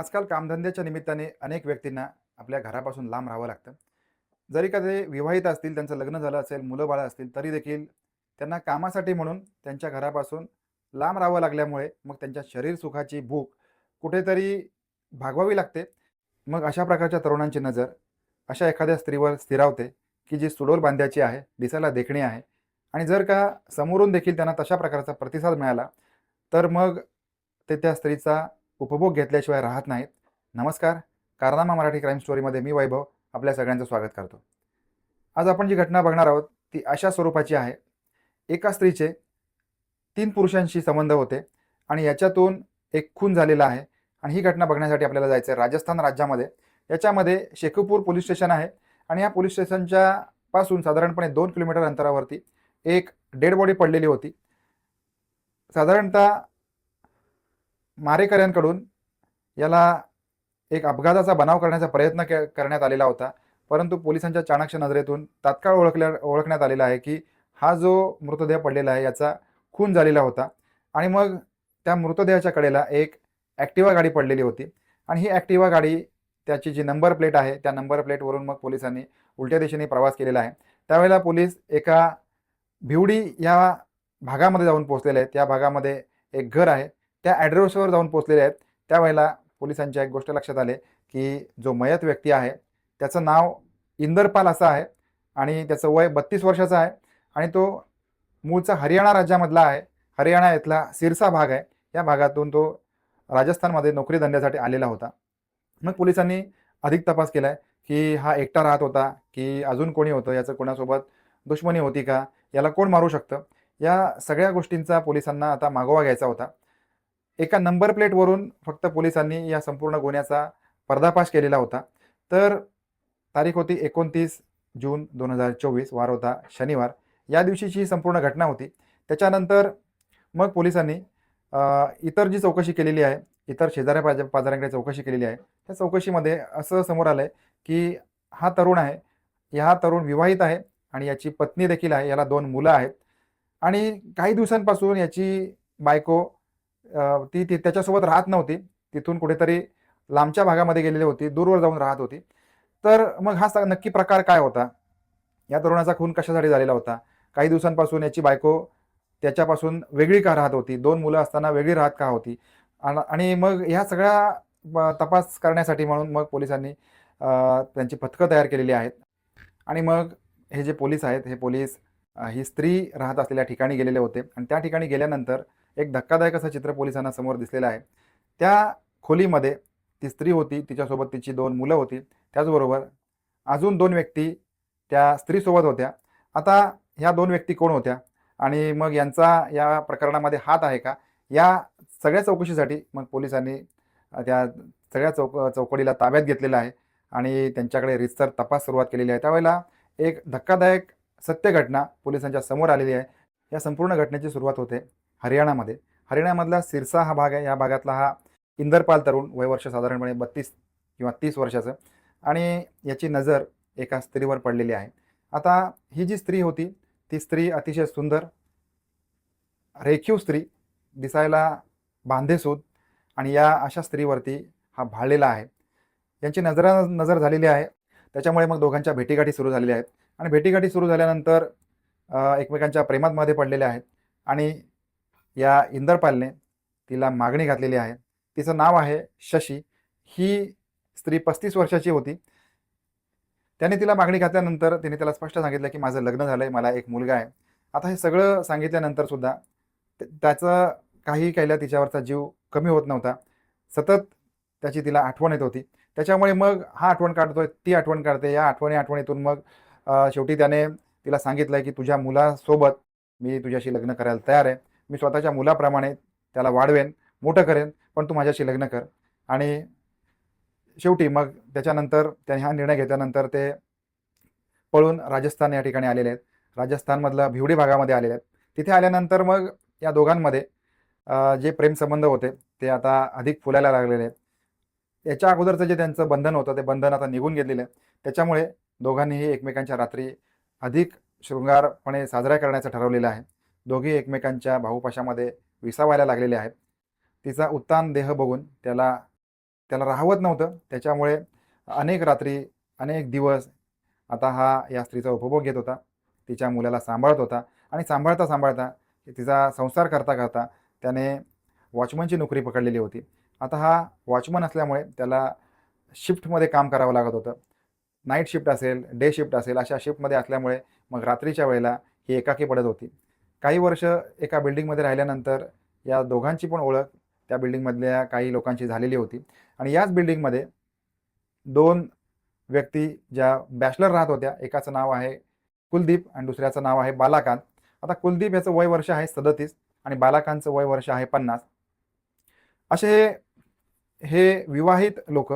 आजकाल कामधंद्याच्या निमित्ताने अनेक व्यक्तींना आपल्या घरापासून लांब राहावं लागतं. जरी का ते विवाहित असतील त्यांचं लग्न झालं असेल मुलं बाळं असतील तरी देखील त्यांना कामासाठी म्हणून त्यांच्या घरापासून लांब राहावं लागल्यामुळे मग त्यांच्या शरीर सुखाची भूक कुठेतरी भागवावी लागते. मग अशा प्रकारच्या तरुणांची नजर अशा एखाद्या स्त्रीवर स्थिरावते की जी सुडोल बांध्याची आहे दिसायला देखणी आहे आणि जर का समोरून देखील त्यांना तशा प्रकारचा प्रतिसाद मिळाला तर मग ते त्या स्त्रीचा उपभोग घेतल्याशिवाय राहत नाहीत. नमस्कार. कारनामा मराठी क्राईम स्टोरीमध्ये मी वैभव आपल्या सगळ्यांचं स्वागत करतो. आज आपण जी घटना बघणार आहोत ती अशा स्वरूपाची आहे. एका स्त्रीचे तीन पुरुषांशी संबंध होते आणि याच्यातून एक खून झालेला आहे आणि ही घटना बघण्यासाठी आपल्याला जायचं आहे राजस्थान राज्यामध्ये. याच्यामध्ये शेखूपूर पोलीस स्टेशन आहे आणि या पोलीस स्टेशनच्या पासून साधारणपणे दोन किलोमीटर अंतरावरती एक डेड बॉडी पडलेली होती. साधारणतः मारेकऱ्यांकडून याला एक अपघाताचा बनाव करण्याचा प्रयत्न करण्यात आलेला होता. परंतु पोलिसांच्या चाणक्य नजरेतून तात्काळ ओळखल्या ओळखण्यात आलेला आहे की हा जो मृतदेह पडलेला आहे याचा खून झालेला होता. आणि मग त्या मृतदेहाच्या कडेला एक ॲक्टिवा गाडी पडलेली होती. आणि ही ॲक्टिवा गाडी त्याची जी नंबर प्लेट आहे त्या नंबर प्लेटवरून मग पोलिसांनी उलट्या दिशेने प्रवास केलेला आहे. त्यावेळेला पोलीस एका भिवडी या भागामध्ये जाऊन पोहोचलेले आहेत. त्या भागामध्ये एक घर आहे. त्या ॲड्रेसवर जाऊन पोहोचलेले आहेत. त्यावेळेला पोलिसांच्या एक गोष्ट लक्षात आले की जो मयत व्यक्ती आहे त्याचं नाव इंदरपाल असं आहे आणि त्याचं वय बत्तीस वर्षाचं आहे आणि तो मूळचा हरियाणा राज्यामधला आहे. हरियाणा इथला सिरसा भाग आहे. या भागातून तो राजस्थानमध्ये नोकरी धंद्यासाठी आलेला होता. मग पोलिसांनी अधिक तपास केला आहे की हा एकटा राहत होता की अजून कोणी होतं? याचं कोणासोबत दुश्मनी होती का? याला कोण मारू शकतं? या सगळ्या गोष्टींचा पोलिसांना आता मागोवा घ्यायचा होता. एका नंबर प्लेटवरून फक्त पोलिसांनी या संपूर्ण गुन्ह्याचा पर्दाफाश केलेला होता. तर तारीख होती एकोणतीस जून दोन हजार चोवीस वार होता शनिवार. या दिवशीची ही संपूर्ण घटना होती. त्याच्यानंतर मग पोलिसांनी इतर जी चौकशी केलेली आहे इतर शेजाऱ्या पाजा पाजाऱ्यांकडे चौकशी केलेली आहे त्या चौकशीमध्ये असं समोर आलं आहे की हा तरुण आहे हा तरुण विवाहित आहे आणि याची पत्नी देखील आहे याला दोन मुलं आहेत. आणि काही दिवसांपासून याची बायको ती ती त्याच्यासोबत राहत नव्हती. तिथून कुठेतरी लांबच्या भागामध्ये गेलेली होती. दूरवर जाऊन राहत होती. तर मग हा नक्की प्रकार काय होता? या तरुणाचा खून कशासाठी झालेला होता? काही दिवसांपासून याची बायको त्याच्यापासून वेगळी का राहत होती? दोन मुलं असताना वेगळी राहत का होती? आणि मग ह्या सगळ्या ब- तपास करण्यासाठी म्हणून मग पोलिसांनी त्यांची पथकं तयार केलेली आहेत. आणि मग हे जे पोलीस आहेत हे पोलीस ही स्त्री राहत असलेल्या ठिकाणी गेलेले होते. आणि त्या ठिकाणी गेल्यानंतर एक धक्कादायक असं चित्र पोलिसांना समोर दिसलेलं आहे. त्या खोलीमध्ये ती स्त्री होती तिच्यासोबत तिची दोन मुलं होती. त्याचबरोबर अजून दोन व्यक्ती त्या स्त्रीसोबत होत्या. आता ह्या दोन व्यक्ती कोण होत्या? आणि मग यांचा या प्रकरणामध्ये हात आहे का? या सगळ्या चौकशीसाठी मग पोलिसांनी त्या सगळ्या चौक चौकडीला ताब्यात घेतलेलं आहे आणि त्यांच्याकडे रितसर तपास सुरुवात केलेली आहे. त्यावेळेला एक धक्कादायक सत्य घटना पोलिसांच्या समोर आलेली आहे. या संपूर्ण घटनेची सुरुवात होते. हरियाणामध्ये. हरियाणामधला सिरसा हा भाग आहे. या भागातला हा इंदरपाल तरुण वयवर्ष साधारणपणे बत्तीस किंवा तीस वर्षाचं. आणि याची नजर एका स्त्रीवर पडलेली आहे. आता ही जी स्त्री होती ती स्त्री अतिशय सुंदर रेखीव स्त्री दिसायला बांधेसूद आणि या अशा स्त्रीवरती हा भाळलेला आहे. यांची नजरा नजर झालेली आहे. त्याच्यामुळे मग दोघांच्या भेटीगाठी सुरू झालेल्या आहेत. आणि भेटीगाठी सुरू झाल्यानंतर एकमेकांच्या प्रेमात पडलेल्या आहेत. आणि या इंदरपालने तिला मागणी घातलेली आहे. तिचं नाव आहे शशी. ही स्त्री पस्तीस वर्षाची होती. त्याने तिला मागणी घातल्यानंतर तिने त्याला स्पष्ट सांगितलं की माझं लग्न झालं आहे मला एक मुलगा आहे. आता हे सगळं सांगितल्यानंतर सुद्धा त्याचं काही काहीला तिच्यावरचा जीव कमी होत नव्हता. सतत त्याची तिला आठवण येत होती. त्याच्यामुळे मग हा आठवण काढतोय ती आठवण काढते. या आठवणी आठवणीतून मग शेवटी त्याने तिला सांगितलं की तुझ्या मुलासोबत मी तुझ्याशी लग्न करायला तयार आहे. मी स्वतःच्या मुलाप्रमाणे त्याला वाढवेन मोठं करेन पण तू माझ्याशी लग्न कर. आणि शेवटी मग त्याच्यानंतर त्याने हा निर्णय घेतल्यानंतर ते पळून राजस्थान या ठिकाणी आलेले आहेत. राजस्थानमधल्या भिवडी भागामध्ये आलेले आहेत. तिथे आल्यानंतर मग या दोघांमध्ये जे प्रेमसंबंध होते ते आता अधिक फुलायला लागलेले आहेत. याच्या अगोदरचं जे त्यांचं बंधन होतं ते बंधन आता निघून गेलेलं आहे. त्याच्यामुळे दोघांनीही एकमेकांच्या रात्री अधिक शृंगारपणे साजरा करण्याचं ठरवलेलं आहे. दोघे एकमेकांच्या भाऊपाशामध्ये विसावायला लागलेले आहेत. तिचा उत्तान देह बघून त्याला त्याला राहवत नव्हतं. त्याच्यामुळे अनेक रात्री अनेक दिवस आता हा या स्त्रीचा उपभोग घेत होता. तिच्या मुलाला सांभाळत होता आणि सांभाळता सांभाळता तिचा संसार करता करता त्याने वॉचमनची नोकरी पकडलेली होती. आता हा वॉचमन असल्यामुळे त्याला शिफ्टमध्ये काम करावं लागत होतं. नाईट शिफ्ट असेल डे शिफ्ट असेल अशा शिफ्टमध्ये असल्यामुळे मग रात्रीच्या वेळेला ही एकाकी पडत होती. काही वर्ष एका बिल्डिंगमध्ये राहिल्यानंतर या दोघांची पण ओळख त्या बिल्डिंगमधल्या काही लोकांची झालेली होती. आणि याच बिल्डिंगमध्ये दोन व्यक्ती ज्या बॅचलर राहत होत्या एकाचं नाव आहे कुलदीप आणि दुसऱ्याचं नाव आहे बालाकांत. आता कुलदीप याचं वय वर्ष आहे सदतीस आणि बालाकांतचं वय वर्ष आहे पन्नास. असे हे विवाहित लोक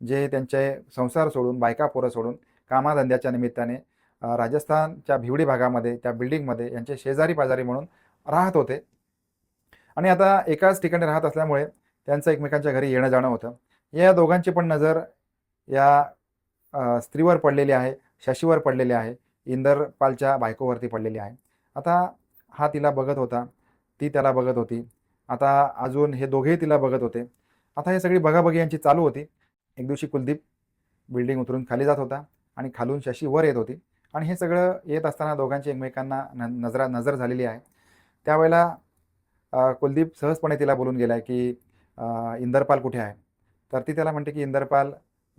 जे त्यांचे संसार सोडून बायका पोरं सोडून कामाधंद्याच्या निमित्ताने राजस्थानच्या भिवडी भागामध्ये त्या बिल्डिंगमध्ये यांचे शेजारी पाजारी म्हणून राहत होते. आणि आता एकाच ठिकाणी राहत असल्यामुळे त्यांचं एकमेकांच्या घरी येणं जाणं होतं. या दोघांची पण नजर या स्त्रीवर पडलेली आहे शशीवर पडलेली आहे इंदरपालच्या बायकोवरती पडलेली आहे. आता हा तिला बघत होता ती त्याला बघत होती. आता अजून हे दोघेही तिला बघत होते. आता हे सगळी बघाबघी यांची चालू होती. एक दिवशी कुलदीप बिल्डिंग उतरून खाली जात होता आणि खालून शशी वर येत होती. आणि हे सगळं येत असताना दोघांची एकमेकांना न नजरा नजर झालेली आहे. त्यावेळेला कुलदीप सहजपणे तिला बोलून गेला आहे की इंदरपाल कुठे आहे? तर ती त्याला म्हणते की इंदरपाल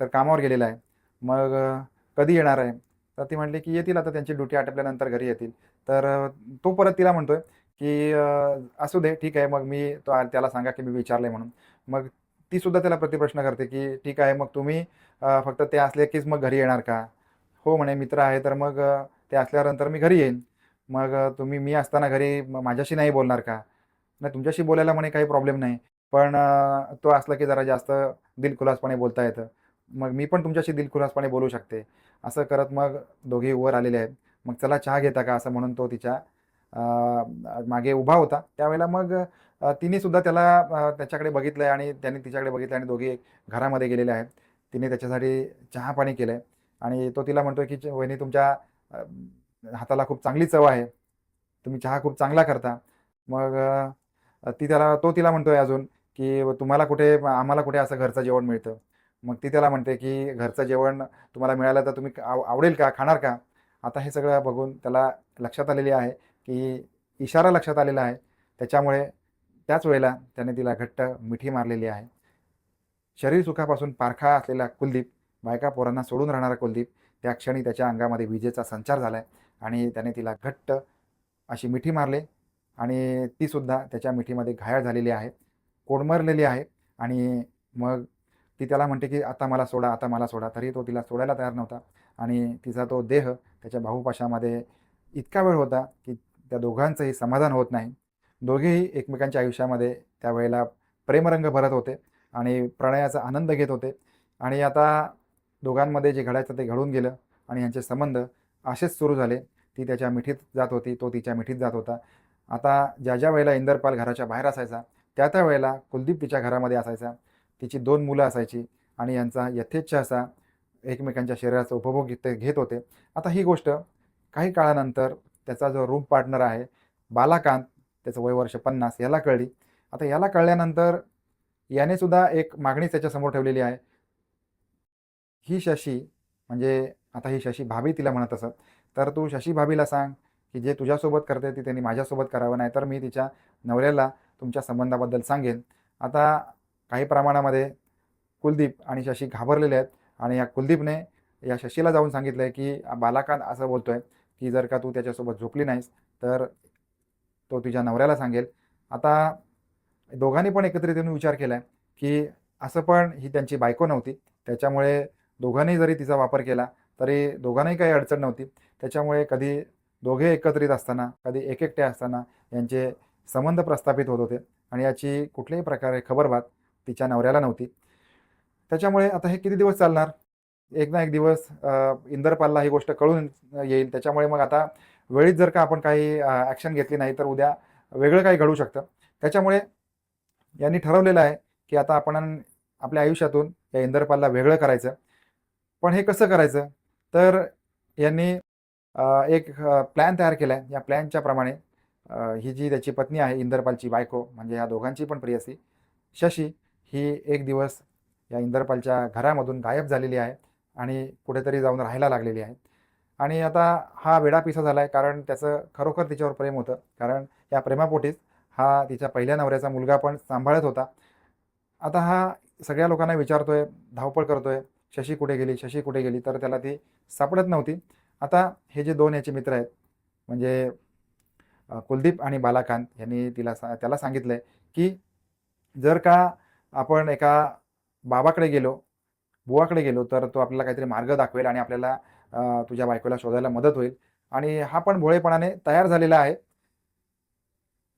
तर कामावर गेलेला आहे. मग कधी येणार आहे? तर ती म्हटली की येतील आता त्यांची ड्युटी आटपल्यानंतर घरी येतील. तर तो परत तिला म्हणतो आहे की असू दे ठीक आहे मग मी तो त्याला सांगा की मी विचारले म्हणून. मग ती सुद्धा त्याला प्रतिप्रश्न करते की ठीक आहे मग तुम्ही फक्त ते असले कीच मग घरी येणार का? हो म्हणे मित्र आहे तर मग ते असल्यानंतर मी घरी येईन. मग तुम्ही मी असताना घरी माझ्याशी नाही बोलणार का? नाही तुमच्याशी बोलायला म्हणे काही प्रॉब्लेम नाही. पण तो असला की जरा जास्त दिलखुलासपणे बोलता येतं. मग मी पण तुमच्याशी दिलखुलासपणे बोलू शकते. असं करत मग दोघे वर आलेले आहेत. मग चला चहा घेता का? असं म्हणून तो तिच्यामागे उभा होता. त्यावेळेला मग तिने सुद्धा त्याला त्याच्याकडे बघितलं आहे आणि त्याने तिच्याकडे बघितलं आणि दोघे घरामध्ये गेलेले आहेत. तिने त्याच्यासाठी चहा पाणी केलं आहे आणि तो तिला म्हणतोय की "च- वहिनी तुमच्या हाताला खूप चांगली चव आहे. तुम्ही चहा खूप चांगला करता. मग ती त्याला तो तिला म्हणतोय अजून की तुम्हाला कुठे आम्हाला कुठे असं घरचं जेवण मिळतं? मग ती त्याला म्हणते की घरचं जेवण तुम्हाला मिळालं तर तुम्ही आव आवडेल का? खाणार का? आता हे सगळं बघून त्याला लक्षात आलेली आहे की इशारा लक्षात आलेला आहे. त्याच्यामुळे त्याच वेळेला त्याने तिला घट्ट मिठी मारलेली आहे. शरीर सुखापासून पारखा असलेला कुलदीप बायका पोरांना सोडून राहणारा कुलदीप. त्या क्षणी त्याच्या अंगामध्ये विजेचा संचार झाला आहे आणि त्याने तिला घट्ट अशी मिठी मारली आणि तीसुद्धा त्याच्या मिठीमध्ये घायाळ झालेली आहे कोडमरलेली आहे आणि मग ती त्याला म्हणते की आता मला सोडा आता मला सोडा. तरी तो तिला सोडायला तयार नव्हता आणि तिचा तो देह त्याच्या भाऊपाशामध्ये इतका वेळ होता की त्या दोघांचंही समाधान होत नाही. दोघेही एकमेकांच्या आयुष्यामध्ये त्यावेळेला प्रेमरंग भरत होते आणि प्रणयाचा आनंद घेत होते. आणि आता दोघांमध्ये जे घडायचं ते घडून गेलं आणि यांचे संबंध असेच सुरू झाले. ती त्याच्या मिठीत जात होती तो तिच्या मिठीत जात होता. आता ज्या ज्या वेळेला इंदरपाल घराच्या बाहेर असायचा त्या त्या वेळेला कुलदीप तिच्या घरामध्ये असायचा. तिची दोन मुलं असायची आणि यांचा यथेच्छ असा एकमेकांच्या शरीराचा उपभोग ते घेत होते. आता ही गोष्ट काही काळानंतर त्याचा जो रूम पार्टनर आहे बालाकांत त्याचं वय वर्ष पन्नास याला कळली. आता याला कळल्यानंतर याने सुद्धा एक मागणी त्याच्यासमोर ठेवलेली आहे ही शशी म्हणजे आता ही शशी भाभी तिला म्हणत असत. तर तू शशी भाभीला सांग की जे तुझ्यासोबत करते ती त्यांनी माझ्यासोबत करावं नाही तर मी तिच्या नवऱ्याला तुमच्या संबंधाबद्दल सांगेन. आता काही प्रमाणामध्ये कुलदीप आणि शशी घाबरलेले आहेत आणि या कुलदीपने या शशीला जाऊन सांगितलं आहे की बालाकांत असं बोलतो आहे की जर का तू त्याच्यासोबत झोपली नाहीस तर तो तुझ्या नवऱ्याला सांगेल. आता दोघांनी पण एकत्रित येऊन विचार केला आहे की असं पण ही त्यांची बायको नव्हती. त्याच्यामुळे दोघांनी जरी तिचा वापर केला तरी दोघांनाही काही अडचण नव्हती. त्याच्यामुळे कधी दोघे एकत्रित असताना कधी एक एकटे असताना यांचे संबंध प्रस्थापित होत होते आणि याची कुठल्याही प्रकारे खबरबात तिच्या नवऱ्याला नव्हती. त्याच्यामुळे आता हे किती दिवस चालणार? एक ना एक दिवस इंदरपालला ही गोष्ट कळून येईल. त्याच्यामुळे मग आता वेळीच जर का आपण काही ॲक्शन घेतली नाही तर उद्या वेगळं काही घडू शकतं. त्याच्यामुळे यांनी ठरवलेलं आहे की आता आपण आपल्या आयुष्यातून या इंदरपालला वेगळं करायचं. पण हे कसं करायचं? तर यांनी एक प्लॅन तयार केला आहे. या प्लॅनच्या प्रमाणे ही जी त्याची पत्नी आहे इंदरपालची बायको म्हणजे या दोघांची पण प्रियसी शशी ही एक दिवस या इंदरपालच्या घरामधून गायब झालेली आहे आणि कुठेतरी जाऊन राहायला लागलेली आहे. आणि आता हा वेडा पिसा झाला आहे कारण त्याचं खरोखर तिच्यावर प्रेम होतं. कारण या प्रेमापोटीच हा तिच्या पहिल्या नवऱ्याचा मुलगा पण सांभाळत होता. आता हा सगळ्या लोकांना विचारतोय धावपळ करतोय. शशी कुठे गेली शशी कुठे गेली तर त्याला ती सापडत नव्हती. आता हे जे दोन याचे मित्र आहेत म्हणजे कुलदीप आणि बालाकांत यांनी तिला सा त्याला सांगितलं आहे की जर का आपण एका बाबाकडे गेलो बुवाकडे गेलो तर तो आपल्याला काहीतरी मार्ग दाखवेल आणि आपल्याला तुझ्या बायकोला शोधायला मदत होईल. आणि हा पण भोळेपणाने तयार झालेला आहे.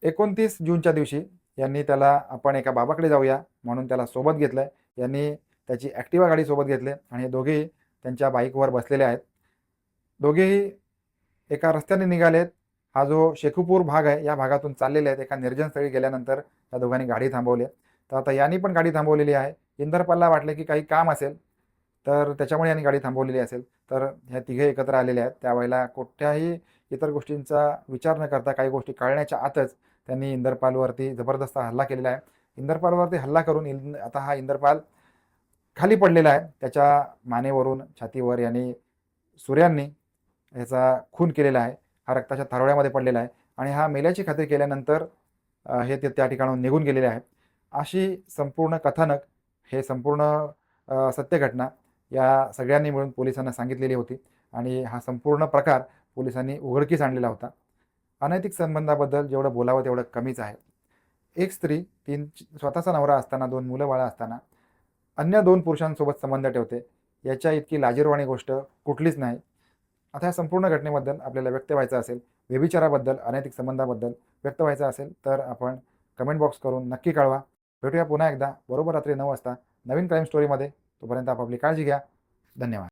एकोणतीस जूनच्या दिवशी यांनी त्याला आपण एका बाबाकडे जाऊया म्हणून त्याला सोबत घेतलं आहे यांनी त्याची ॲक्टिवा गाडी सोबत घेतले आणि हे दोघेही त्यांच्या बाईकवर बसलेले आहेत. दोघेही एका रस्त्याने निघालेत. हा जो शेखूपूर भाग आहे या भागातून चाललेले आहेत. एका निर्जन स्थळी गेल्यानंतर त्या दोघांनी गाडी थांबवली तर आता यांनी पण गाडी थांबवलेली आहे. इंदरपालला वाटले की काही काम असेल तर त्याच्यामुळे यांनी गाडी थांबवलेली असेल. तर ह्या तिघे एकत्र आलेले आहेत. त्यावेळेला कुठल्याही इतर गोष्टींचा विचार न करता काही गोष्टी कळण्याच्या आतच त्यांनी इंदरपालवरती जबरदस्त हल्ला केलेला आहे. इंदरपालवरती हल्ला करून इंद आता हा इंदरपाल खाली पडलेला आहे. त्याच्या मानेवरून छातीवर याने सूर्यांनी ह्याचा खून केलेला आहे. हा रक्ताच्या थारोळ्यामध्ये पडलेला आहे. आणि हा मेल्याची खात्री केल्यानंतर हे ते त्या ठिकाणाहून निघून गेलेले आहे अशी संपूर्ण कथानक हे संपूर्ण सत्यघटना या सगळ्यांनी मिळून पोलिसांना सांगितलेली होती. आणि हा संपूर्ण प्रकार पोलिसांनी उघडकीस आणलेला होता. अनैतिक संबंधाबद्दल जेवढं बोलावं तेवढं कमीच आहे. एक स्त्री तीन स्वतःचा नवरा असताना दोन मुलं बाळं असताना अन्य दोन पुरुषांसोबत संबंध ठेवते. याच्या इतकी लाजीरवाणी गोष्ट कुठलीच नाही. आता या संपूर्ण घटनेबद्दल आपल्याला व्यक्त व्हायचं असेल व्यभिचाराबद्दल अनैतिक संबंधाबद्दल व्यक्त व्हायचं असेल तर आपण कमेंट बॉक्स करून नक्की कळवा. भेटूया पुन्हा एकदा बरोबर रात्री नऊ वाजता नवीन क्राईम स्टोरीमध्ये तोपर्यंत आपापली काळजी घ्या. धन्यवाद.